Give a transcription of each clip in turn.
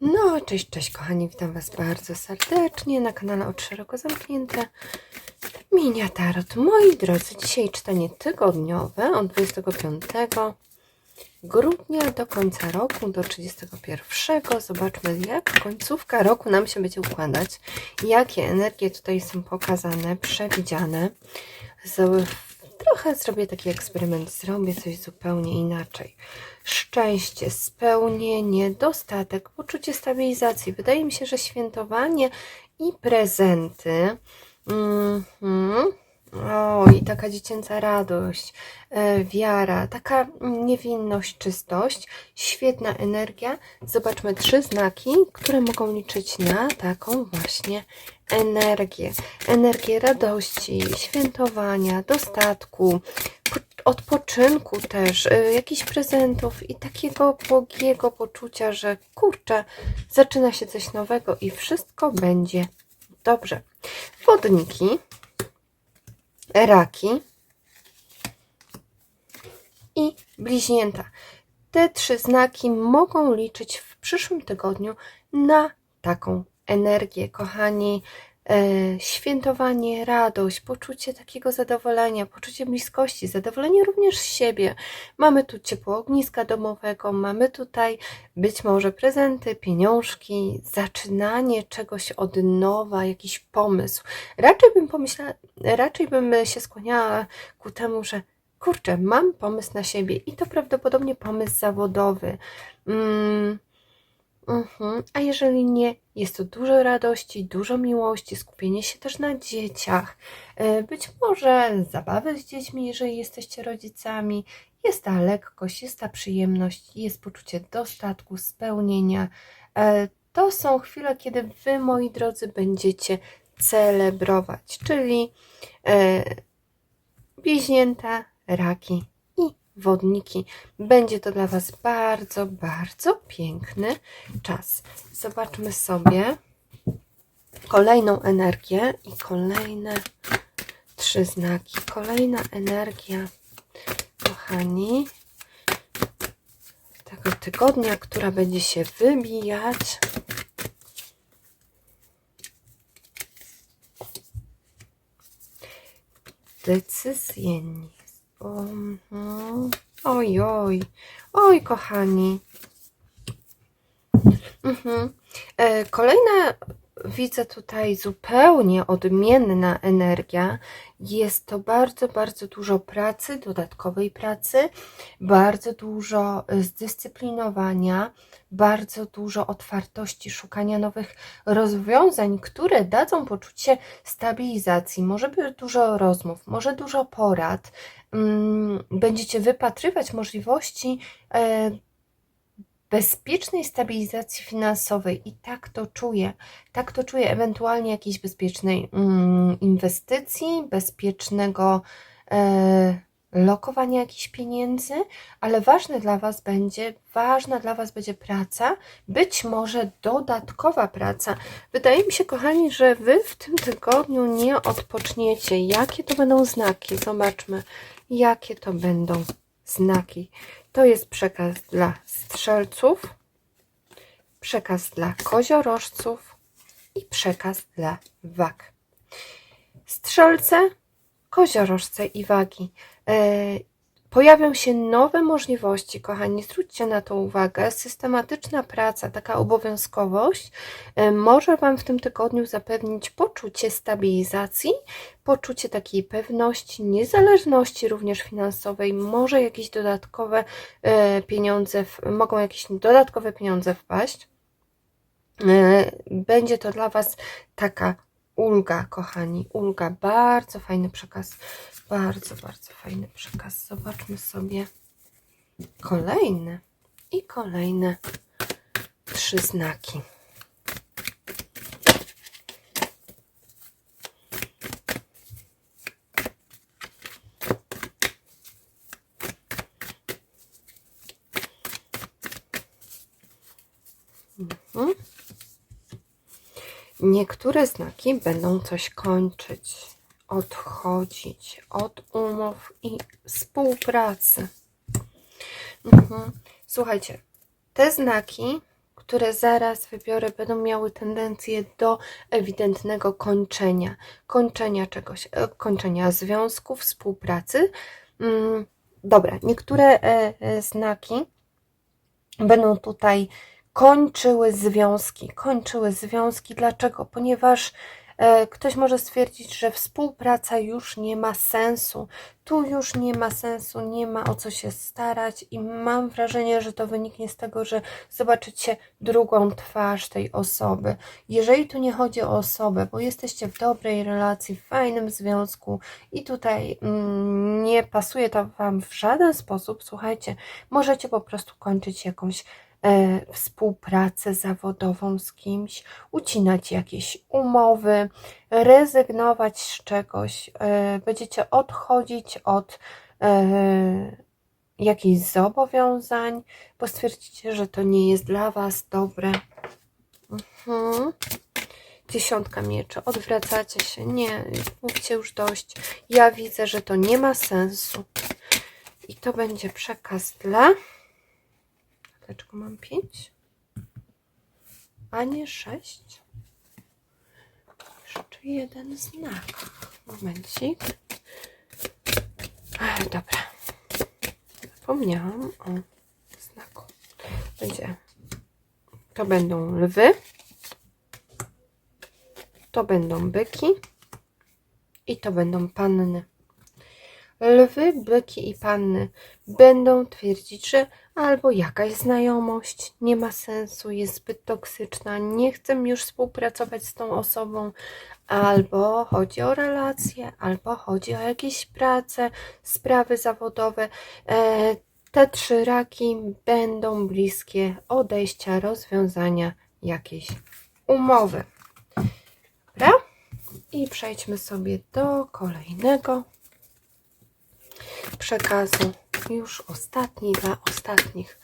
No, cześć, cześć kochani, witam Was bardzo serdecznie na kanale Od Szeroko Zamknięte. Minia Tarot. Moi drodzy, dzisiaj czytanie tygodniowe od 25 grudnia do końca roku, do 31. Zobaczmy, jak końcówka roku nam się będzie układać. Jakie energie tutaj są pokazane, przewidziane. Trochę zrobię taki eksperyment, zrobię coś zupełnie inaczej. Szczęście, spełnienie, dostatek, poczucie stabilizacji. Wydaje mi się, że świętowanie i prezenty. Mhm. O, i taka dziecięca radość, e, wiara, taka niewinność, czystość, świetna energia. Zobaczmy trzy znaki, które mogą liczyć na taką właśnie energię. Energię radości, świętowania, dostatku, odpoczynku też, e, jakichś prezentów i takiego błogiego poczucia, że kurczę, zaczyna się coś nowego i wszystko będzie dobrze. Wodniki raki i bliźnięta. Te trzy znaki mogą liczyć w przyszłym tygodniu na taką energię, kochani. E, świętowanie, radość, poczucie takiego zadowolenia, poczucie bliskości, zadowolenie również z siebie. Mamy tu ciepło ogniska domowego, mamy tutaj być może prezenty, pieniążki, zaczynanie czegoś od nowa, jakiś pomysł. Raczej bym pomyślała, raczej bym się skłaniała ku temu, że kurczę, mam pomysł na siebie i to prawdopodobnie pomysł zawodowy. Mm, mhm. A jeżeli nie, jest to dużo radości, dużo miłości, skupienie się też na dzieciach, e, być może zabawy z dziećmi, jeżeli jesteście rodzicami. Jest ta lekkość, jest ta przyjemność, jest poczucie dostatku, spełnienia. E, To są chwile, kiedy Wy, moi drodzy, będziecie celebrować, czyli e, bliźnięta, raki i wodniki. Będzie to dla Was bardzo, bardzo piękny czas. Zobaczmy sobie kolejną energię i kolejne trzy znaki. Kolejna energia, kochani, tego tygodnia, która będzie się wybijać. Mhm. Oj, oj, oj, kochani. Mhm. E, Kolejna, widzę tutaj zupełnie odmienna energia. Jest to bardzo, bardzo dużo pracy, dodatkowej pracy, bardzo dużo e, zdyscyplinowania, bardzo dużo otwartości, szukania nowych rozwiązań, które dadzą poczucie stabilizacji. Może być dużo rozmów, może dużo porad. Mm, Będziecie wypatrywać możliwości e, bezpiecznej stabilizacji finansowej i tak to czuję. Tak to czuję, ewentualnie jakiejś bezpiecznej mm, inwestycji, bezpiecznego e, lokowania jakichś pieniędzy, ale ważne dla Was będzie, ważna dla Was będzie praca, być może dodatkowa praca. Wydaje mi się, kochani, że Wy w tym tygodniu nie odpoczniecie. Jakie to będą znaki? Zobaczmy, jakie to będą znaki. To jest przekaz dla strzelców, przekaz dla koziorożców i przekaz dla wag. Strzelce, koziorożce i wagi. Pojawią się nowe możliwości, kochani, zwróćcie na to uwagę. Systematyczna praca, taka obowiązkowość e, może Wam w tym tygodniu zapewnić poczucie stabilizacji, poczucie takiej pewności, niezależności również finansowej. Może jakieś dodatkowe e, pieniądze, mogą jakieś dodatkowe pieniądze wpaść. E, Będzie to dla Was taka ulga, kochani, ulga. Bardzo fajny przekaz. Bardzo, bardzo fajny przekaz. Zobaczmy sobie kolejne i kolejne trzy znaki. Mhm. Niektóre znaki będą coś kończyć, odchodzić od umów i współpracy. Mhm. Słuchajcie, te znaki które zaraz wybiorę, będą miały tendencję do ewidentnego kończenia. Kończenia czegoś, e, kończenia związku, współpracy. Mm, Dobra, niektóre e, e, znaki będą tutaj kończyły związki. Kończyły związki. Dlaczego? Ponieważ e, ktoś może stwierdzić, że współpraca już nie ma sensu. Tu już nie ma sensu, nie ma o co się starać, i mam wrażenie, że to wyniknie z tego, że zobaczycie drugą twarz tej osoby. Jeżeli tu nie chodzi o osobę, bo jesteście w dobrej relacji, w fajnym związku i tutaj mm, nie pasuje to Wam w żaden sposób, słuchajcie, możecie po prostu kończyć jakąś współpracę zawodową z kimś, ucinać jakieś umowy, rezygnować z czegoś, e, będziecie odchodzić od e, jakichś zobowiązań, bo stwierdzicie, że to nie jest dla Was dobre. Mhm. Dziesiątka mieczy, odwracacie się, nie, mówcie już dość. Ja widzę, że to nie ma sensu. I to będzie przekaz dla. Mam pięć? A nie sześć? Jeszcze jeden znak. Momencik. Dobra. Zapomniałam o znaku. Będzie. To będą lwy. To będą byki. I to będą panny. Lwy, byki i panny będą twierdzić, że albo jakaś znajomość nie ma sensu, jest zbyt toksyczna, nie chcę już współpracować z tą osobą, albo chodzi o relacje, albo chodzi o jakieś prace, sprawy zawodowe. E, te trzy raki będą bliskie odejścia, rozwiązania jakiejś umowy. Dobra? I przejdźmy sobie do kolejnego przekazu. Już ostatni dla ostatnich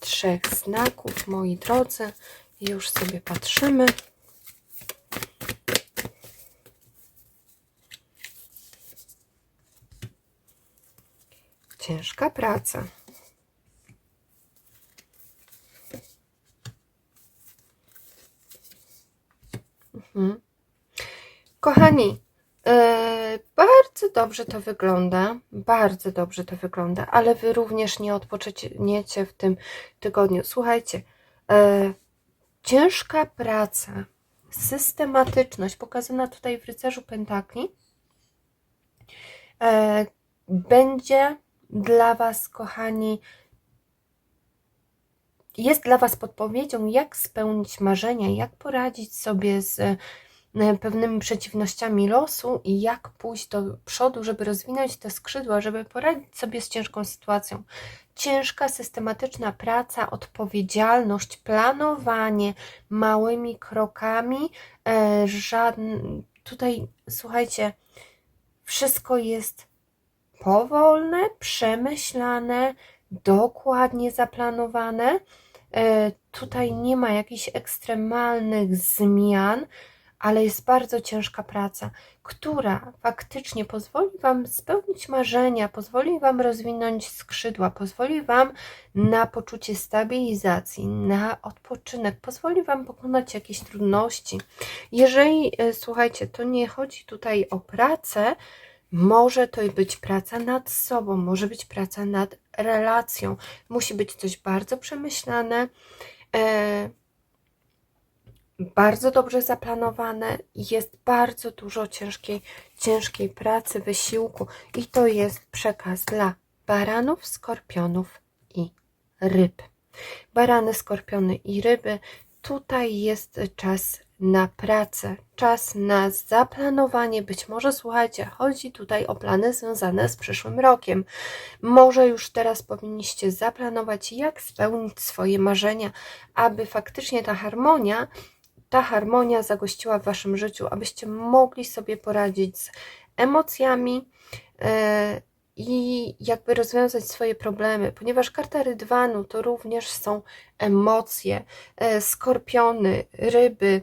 trzech znaków, moi drodzy. Już sobie patrzymy. Ciężka praca. Mhm. Kochani, dobrze to wygląda, bardzo dobrze to wygląda, ale Wy również nie odpoczniecie w tym tygodniu. Słuchajcie, e, ciężka praca, systematyczność pokazana tutaj w Rycerzu Pentakli e, będzie dla Was, kochani, jest dla Was podpowiedzią, jak spełnić marzenia, jak poradzić sobie z pewnymi przeciwnościami losu i jak pójść do przodu, żeby rozwinąć te skrzydła, żeby poradzić sobie z ciężką sytuacją. Ciężka, systematyczna praca, odpowiedzialność, planowanie małymi krokami, e, tutaj słuchajcie, wszystko jest powolne, przemyślane, dokładnie zaplanowane. E, tutaj nie ma jakichś ekstremalnych zmian, ale jest bardzo ciężka praca, która faktycznie pozwoli Wam spełnić marzenia, pozwoli Wam rozwinąć skrzydła, pozwoli Wam na poczucie stabilizacji, na odpoczynek, pozwoli Wam pokonać jakieś trudności. Jeżeli, e, słuchajcie, to nie chodzi tutaj o pracę, może to być praca nad sobą, może być praca nad relacją. Musi być coś bardzo przemyślane, e, bardzo dobrze zaplanowane. Jest bardzo dużo ciężkiej, ciężkiej pracy, wysiłku i to jest przekaz dla baranów, skorpionów i ryb. Barany, skorpiony i ryby. Tutaj jest czas na pracę, czas na zaplanowanie. Być może, słuchajcie, chodzi tutaj o plany związane z przyszłym rokiem. Może już teraz powinniście zaplanować, jak spełnić swoje marzenia, aby faktycznie ta harmonia, ta harmonia zagościła w waszym życiu, abyście mogli sobie poradzić z emocjami. Yy, i jakby rozwiązać swoje problemy, ponieważ karta rydwanu to również są emocje, e, skorpiony, ryby,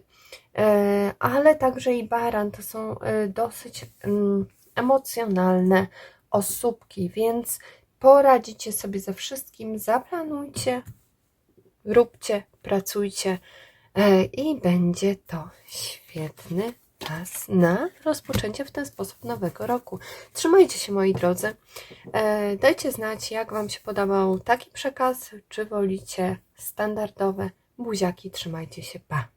e, ale także i baran to są e, dosyć mm, emocjonalne osóbki, więc poradzicie sobie ze wszystkim, zaplanujcie, róbcie, pracujcie e, i będzie to świetny czas na rozpoczęcie w ten sposób nowego roku. Trzymajcie się moi drodzy. E, Dajcie znać, jak Wam się podobał taki przekaz, czy wolicie standardowe. Buziaki, trzymajcie się, pa!